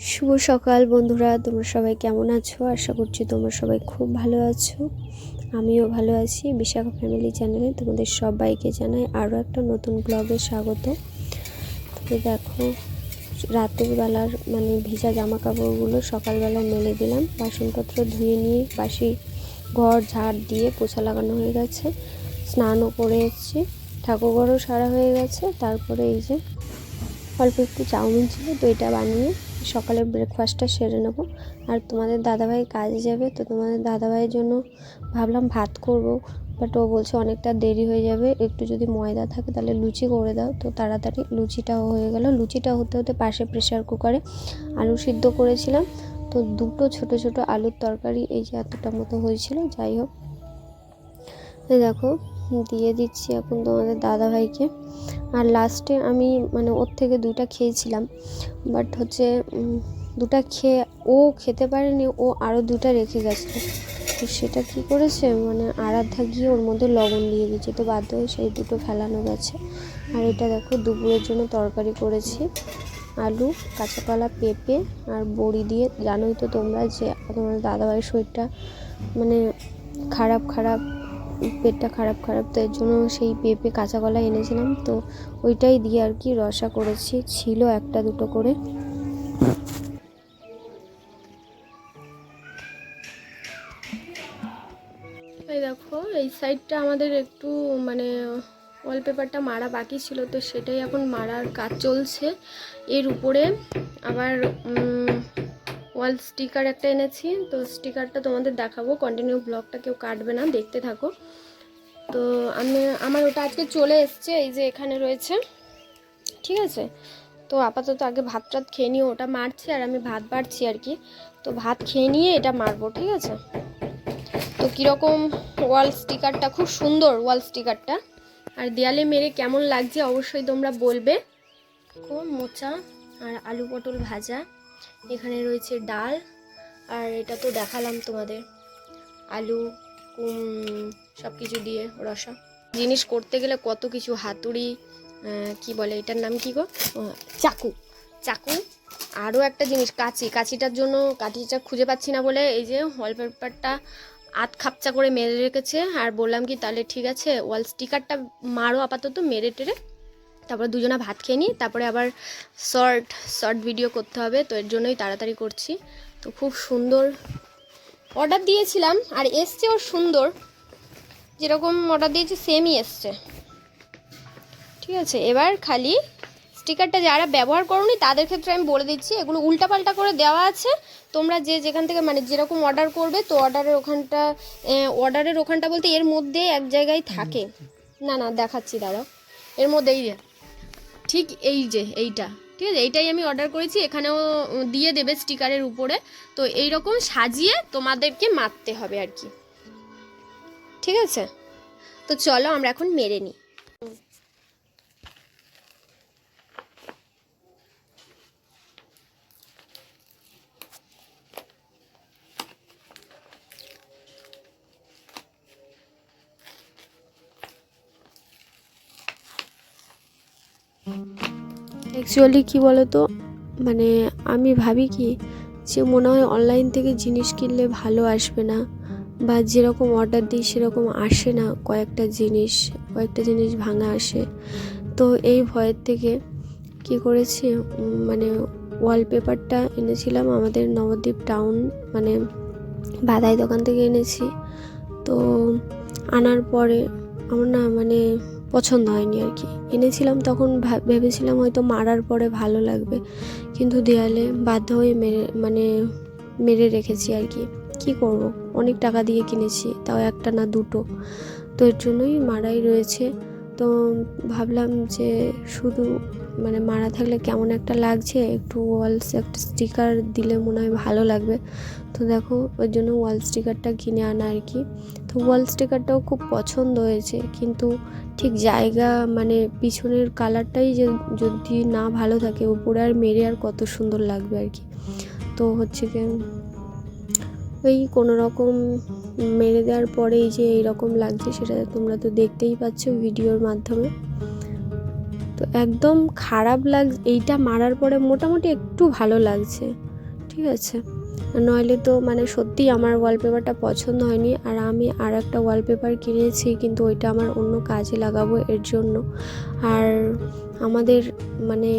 শুভ সকাল বন্ধুরা, তোমরা সবাই কেমন আছো? আশা করছি তোমরা সবাই খুব ভালো আছো। আমিও ভালো আছি। বিশাখা ফ্যামিলি চ্যানেলে তোমাদের সবাইকে জানাই আরও একটা নতুন ব্লগে স্বাগত। তো দেখো রাতের বেলার মানে ভিজা জামা কাপড়গুলো সকালবেলা মেলে দিলাম। বাসনপত্র ধুয়ে নিয়ে বাসি ঘর ঝাড় দিয়ে পোছা লাগানো হয়ে গেছে। স্নানও করে এসেছি ঠাকুরঘরও সারা হয়ে গেছে। তারপরে এই যে অল্প একটু চাউমিন ছিল তো এটা বানিয়ে সকালে ব্রেকফাস্টটা সেরে নেব। আর তোমাদের দাদাভাই কাজে যাবে, তো তোমাদের দাদাভাইয়ের জন্য ভাবলাম ভাত করব। বাট ও বলছে অনেকটা দেরি হয়ে যাবে, একটু যদি ময়দা থাকে তাহলে লুচি করে দাও। তো তাড়াতাড়ি লুচিটাও হয়ে গেল। লুচিটা হতে হতে পাশে প্রেশার কুকারে আলু সিদ্ধ করেছিলাম। তো দুটো ছোট ছোট আলুর তরকারি, এই যে এতটা মতো হয়েছিল, যাই হোক। দেখো দিয়ে দিচ্ছি এখন তোমাদের দাদাভাইকে। আর লাস্টে আমি মানে ওর থেকে দুটা খেয়েছিলাম বাট হচ্ছে দুটা খেয়ে ও খেতে পারেনি, ও আরও দুটা রেখে গেছে। তো সেটা কি করেছে? মানে আরাধ্যা গিয়ে ওর মধ্যে লবণ দিয়ে দিয়েছে, তো বাধ্য হয়ে সেই দুটো ফেলানো গেছে। আর এটা দেখো, দুপুরের জন্য তরকারি করেছি, আলু কাঁচা কলা পেঁপে আর বড়ি দিয়ে। জানোই তো তোমরা যে তোমার দাদাভাইয়ের শরীরটা মানে খারাপ খারাপ পেটটা খারাপ খারাপ, তো এর জন্য সেই পেঁপে কাঁচা কলা এনেছিলাম, তো ওইটাই দিয়ে আর কি রসা করেছি, ছিল একটা দুটো করে। দেখো, এই সাইডটা আমাদের একটু মানে ওয়ালপেপারটা মারা বাকি ছিল, তো সেটাই এখন মারার কাজ চলছে। এর উপরে আবার ওয়াল স্টিকার একটা এনেছি, তো স্টিকারটা তোমাদের দেখাবো। কন্টিনিউ ব্লগটা কেউ কাটবে না, দেখতে থাকো। তো আমি, আমার ওটা আজকে চলে এসছে, এই যে এখানে রয়েছে। ঠিক আছে? তো আপাতত আগে ভাত টাত খেয়ে নিয়ে ওটা মারছি আর আমি ভাত বাড়ছি আর কি। তো ভাত খেয়ে নিয়ে এটা মারবো, ঠিক আছে? তো কীরকম ওয়াল স্টিকারটা খুব সুন্দর ওয়াল স্টিকারটা আর দেয়ালে মেরে কেমন লাগছে অবশ্যই তোমরা বলবে। দেখো মোচা আর আলু পটল ভাজা। এখানে রয়েছে ডাল, আর এটা তো দেখালাম তোমাদের। আলু, কুম সব কিছু দিয়ে রসা। জিনিস করতে গেলে কত কিছু, হাতুড়ি কি বলে এটার নাম কি গো? চাকু। চাকু, আরও একটা জিনিস, কাঁচি। কাঁচিটার জন্য, কাঁচিটা খুঁজে পাচ্ছি না বলে এই যে ওয়াল পেপারটা আধ খাপচা করে মেরে রেখেছে। আর বললাম কি, তাহলে ঠিক আছে ওয়াল স্টিকারটা মারো আপাতত, মেরে টেরে তারপরে দুজনে ভাত খেয়ে নিই, তারপরে আবার শর্ট শর্ট ভিডিও করতে হবে, তো এর জন্যই তাড়াতাড়ি করছি। তো খুব সুন্দর অর্ডার দিয়েছিলাম, আর এসছে সুন্দর। যেরকম অর্ডার দিয়েছি সেমই এসছে। ঠিক আছে, এবার খালি স্টিকারটা যারা ব্যবহার করনি, তাদের ক্ষেত্রে আমি বলে দিচ্ছি, এগুলো উল্টাপাল্টা করে দেওয়া আছে। তোমরা যে যেখান থেকে মানে যেরকম অর্ডার করবে, তো অর্ডারের ওখানটা অর্ডারের ওখানটা বলতে এর মধ্যে এক জায়গায় থাকে। না না, দেখাচ্ছি, দাঁড়াও। এর মধ্যেই ঠিক এই যে, এইটা। ঠিক আছে, এইটাই আমি অর্ডার করেছি, এখানেও দিয়ে দেবে স্টিকারের উপরে। তো এই রকম সাজিয়ে তোমাদেরকে মারতে হবে আর কি। ঠিক আছে? তো চলো আমরা এখন মেরে নিই। অ্যাকচুয়ালি কি বলতো? মানে আমি ভাবি কি যে মনে হয় অনলাইন থেকে জিনিস কিনলে ভালো আসবে না বা যেরকম অর্ডার দিই সেরকম আসে না কয়েকটা জিনিস কয়েকটা জিনিস ভাঙা আসে। তো এই ভয়ের থেকে কি করেছি? মানে ওয়ালপেপারটা এনেছিলাম আমাদের নবদ্বীপ টাউন মানে বাদাই দোকান থেকে এনেছি। তো আনার পরে আমার না মানে পছন্দ হয়নি আর কি। এনেছিলাম তখন ভেবেছিলাম হয়তো মারার পরে ভালো লাগবে, কিন্তু দেয়ালে বাধ্য হয়ে মেরে মানে মেরে রেখেছি আর কি। কি করব? অনেক টাকা দিয়ে কিনেছি, তাও একটা না দুটো। তো এর জন্যই মারাই রয়েছে। তো ভাবলাম যে শুধু মানে মারা থাকলে কেমন একটা লাগছে, একটু ওয়ালস একটা স্টিকার দিলে মনে হয় ভালো লাগবে। তো দেখো, ওই জন্য ওয়াল স্টিকারটা কিনে আনা আর কি। তো ওয়াল স্টিকারটাও খুব পছন্দ হয়েছে, কিন্তু ঠিক জায়গা মানে পিছনের কালারটাই যে, যদি না ভালো থাকে, উপরে আর মেরে আর কত সুন্দর লাগবে আর কি। তো হচ্ছে কি ওই কোনো রকম মেরে দেওয়ার পরে এই যে এইরকম লাগছে, সেটা তোমরা তো দেখতেই পাচ্ছ ভিডিওর মাধ্যমে। তো একদম খারাপ লাগ, এইটা মারার পরে মোটামুটি একটু ভালো লাগছে, ঠিক আছে? নইলে তো মানে সত্যিই আমার ওয়ালপেপারটা পছন্দ হয়নি, আর আমি আর একটা ওয়ালপেপার কিনেছি, কিন্তু ওইটা আমার অন্য কাজে লাগাবো এর জন্য। আর আমাদের মানে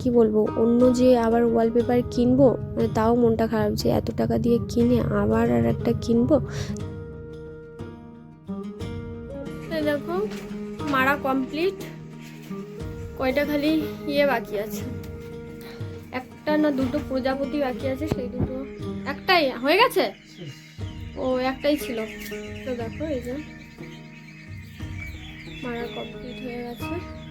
কি বলব, অন্য যে আবার ওয়ালপেপার কিনবো মানে তাও মনটা খারাপ যে এত টাকা দিয়ে কিনে আবার আর একটা কিনবো। দেখো, মারা কমপ্লিট কয়টা খালি ইয়ে বাকি আছে। একটা না দুটো প্রজাপতি বাকি আছে, সেই দুটো। একটাই হয়ে গেছে? ও, একটাই ছিল। তো দেখো, এই যে মারা কমপ্লিট হয়ে গেছে।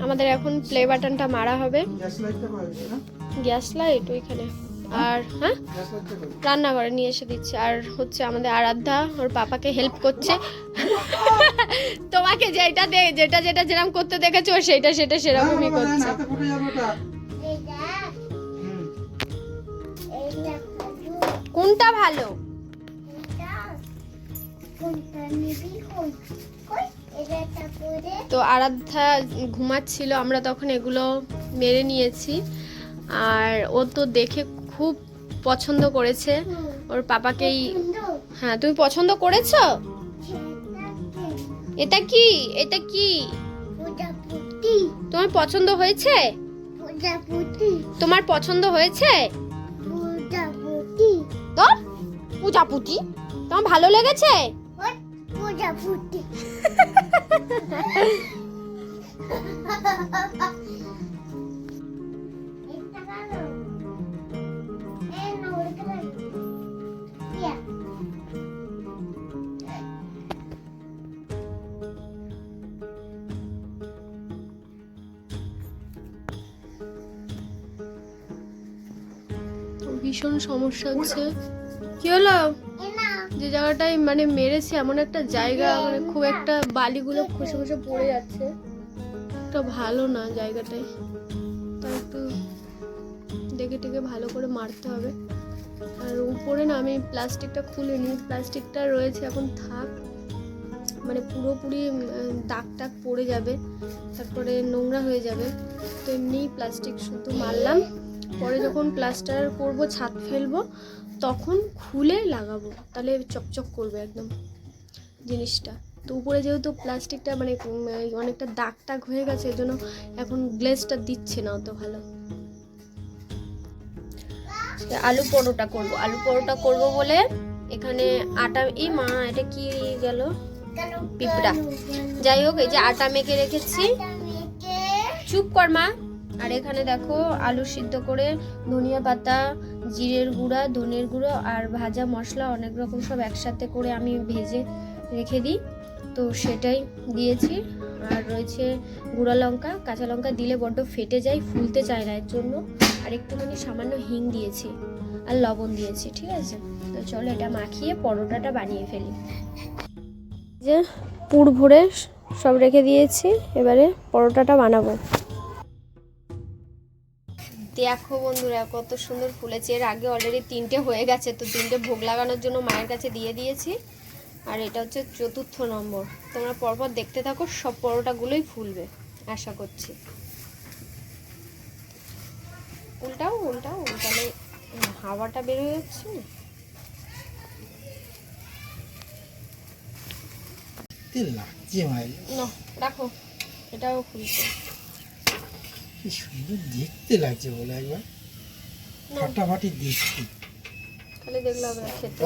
আমাদের এখন প্লে বাটনটা মারা হবে। গ্যাস লাইট ওইখানে। আর হ্যাঁ? রান্নাঘরে নিয়ে এসে দিচ্ছে। আর হচ্ছে আমাদের আরাধ্যা, ওর পাপাকে হেল্প করছে। তোমাকে যেটা দে, যেটা যেটা যেরকম করতে দেখেছ ও সেইটা সেটা সেরকমই করছে। ফুটে যাবে ওটা হুম। কোনটা? ভালো তো আরাধ্যা ঘুমাচ্ছিল আমরা তখন এগুলো মেরে নিয়েছি। আর ও তো দেখে খুব পছন্দ করেছে। ওর পাপাকেই হ্যাঁ তুমি পছন্দ করেছ? এটা কি? এটা কি? তোমার পছন্দ হয়েছে? তোমার পছন্দ হয়েছে? তো পূজাপুটি তোমার ভালো লেগেছে? ভীষণ সমস্যা হচ্ছে। কি হলো? যে জায়গাটায় মানে মেরেছে, এমন একটা জায়গা মানে খুব একটা বালিগুলো খসে খসে পড়ে যাচ্ছে। একটা ভালো না জায়গাটায় তা একটু দেখে টেকে ভালো করে মারতে হবে। আর উপরে না আমি প্লাস্টিকটা খুলে নিই। প্লাস্টিকটা রয়েছে, এখন থাক। মানে পুরোপুরি দাগ টাগ পড়ে যাবে। তারপরে নোংরা হয়ে যাবে। তো এমনি প্লাস্টিক শুধু মারলাম। পরে যখন প্লাস্টার করব ছাদ ফেলব তখন খুলে লাগাবো। তাহলে চকচক করবে একদম জিনিসটা। তো উপরে যেহেতু প্লাস্টিকটা মানে অনেকটা দাগ টাগ হয়ে গেছে এর জন্য এখন গ্লেজটা দিচ্ছে না অত ভালো। আলু পরোটা করব। আলু পরোটা করব বলে এখানে আটা এই মা এটা কি গেল? পিঁপড়া। যাই হোক এই যে আটা মেখে রেখেছি। চুপ কর মা। আর এখানে দেখো আলু সিদ্ধ করে ধনিয়া পাতা, জিরের গুঁড়া, ধনের গুঁড়ো আর ভাজা মশলা অনেক রকম সব একসাথে করে আমি ভেজে রেখে দিই। তো সেটাই দিয়েছি। আর রয়েছে গুঁড়া লঙ্কা। কাঁচা লঙ্কা দিলে বড্ড ফেটে যায়, ফুলতে চায় না এর জন্য। আর একটুখানি সামান্য হিং দিয়েছি আর লবণ দিয়েছি, ঠিক আছে? তো চলো এটা মাখিয়ে পরোটাটা বানিয়ে ফেলি। যে পুর ভরে সব রেখে দিয়েছি। এবারে পরোটাটা বানাবো। দেখো বন্ধুরা কত সুন্দর ফুলেছে এর আগে অলরেডি তিনটে হয়ে গেছে তো তিনটে ভোগ লাগানোর জন্য মায়ের কাছে দিয়ে দিয়েছি। আর এটা হচ্ছে চতুর্থ নম্বর। তোমরা পরপর দেখতে থাকো সব পরোটাগুলোই ফুলবে আশা করছি। উল্টাও উল্টাও উল্টালে হাওয়াটা বের যাচ্ছে। না লাগছে রাখো এটাও খুলছে কি সুন্দর দেখতে লাগছে বলে একবার। ফাটাফাটি দেখতে। খালি দেখলে হবে খেতে।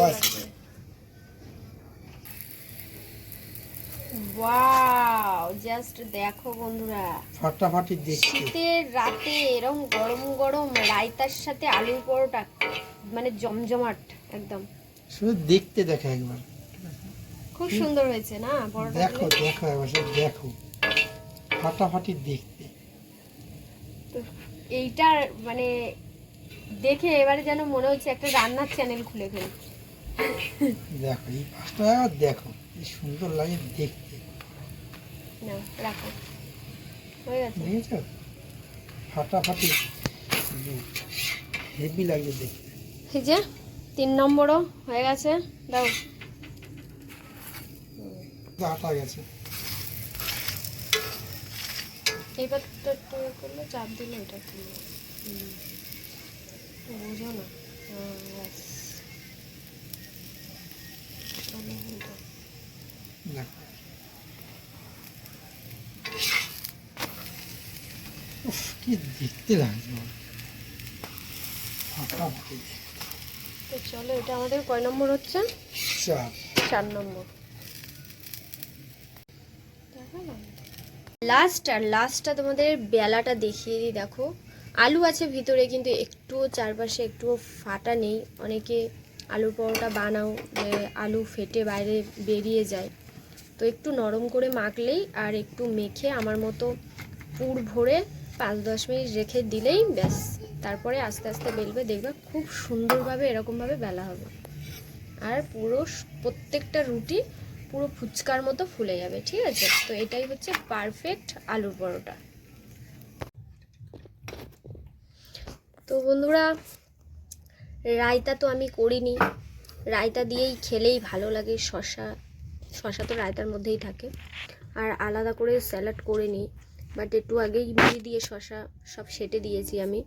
ওয়াও জাস্ট দেখো বন্ধুরা। ফাটাফাটি দেখতে। শীতের রাতে এরকম গরম গরম রায়তার সাথে আলুর পরোটা মানে জমজমাট একদম। শুধু দেখতে দেখো একবার। খুব সুন্দর হয়েছে না পরোটা দেখো দেখো একবার দেখো। ফাটাফাটি দেখতে। এইটার মানে দেখে এবারে যেন মনে হচ্ছে একটা রান্নার চ্যানেল খুলে ফেলি। দেখো এই পাঁচটা দেখো কি সুন্দর লাগে দেখতে। না রাখো। হয়ে গেছে। দেখেছ ফাটাফাটি হেভি লাগছে দেখতে। এই যে তিন নম্বরও হয়ে গেছে। দাও। আটা গেছে। এইবার তো একটু ইয়ে করলে চাপ দিলে ওটা তুলবে হুম। তো না। দেখো কি দেখতে লাগছে তো চলো এটা আমাদের কয় নম্বর হচ্ছে? চার। চার নম্বর। লাস্ট আর লাস্টটা তোমাদের বেলাটা দেখিয়ে দিই, দেখো। আলু আছে ভিতরে, কিন্তু একটুও চারপাশে একটুও ফাটা নেই। অনেকে আলুর পরোটা বানাও, যে আলু ফেটে বাইরে বেরিয়ে যায়। তো একটু নরম করে মাখলেই আর একটু মেখে আমার মতো পুর ভরে পাঁচ দশ মিনিট রেখে দিলেই ব্যাস। তারপরে আস্তে আস্তে বেলবে, দেখবে খুব সুন্দরভাবে এরকমভাবে বেলা হবে। আর পুরো প্রত্যেকটা রুটি পুরো ফুচকার মতো ফুলে যাবে, ঠিক আছে? তো এটাই হচ্ছে পারফেক্ট আলুর পরোটা। তো বন্ধুরা, রায়তা তো আমি করিনি। রায়তা দিয়েই খেলেই ভালো লাগে শশা শশা তো রায়তার মধ্যেই থাকে। আর আলাদা করে স্যালাড করে নিই বাট একটু আগেই মুড়ি দিয়ে শশা সব সেটে দিয়েছি আমি।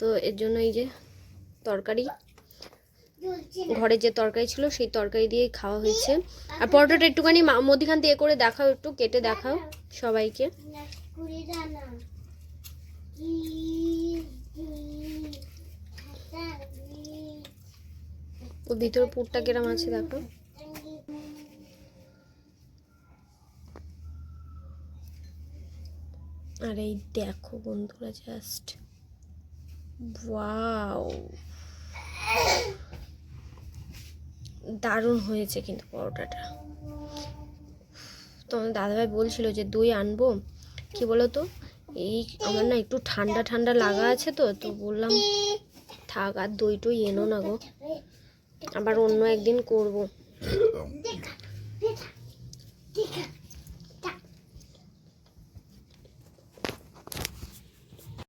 তো এর জন্য এই যে তরকারি ঘরে যে তরকারি ছিল সেই তরকারি দিয়েই খাওয়া হয়েছে। আর পরোটাটা একটুখানি মধ্যিখান দিয়ে করে দেখাও একটু, কেটে দেখাও সবাইকে। ভিতরে পুরটা কিরম আছে দেখো। আর এই দেখো বন্ধুরা জাস্ট ওয়াও দারুণ হয়েছে কিন্তু পরোটাটা। তো আমার দাদাভাই বলছিল যে, দই আনব। কি বলো তো এই আমার না একটু ঠান্ডা ঠান্ডা লাগা আছে তো তো বললাম, থাক, আর দই টই এনো না গো। আবার অন্য একদিন করব।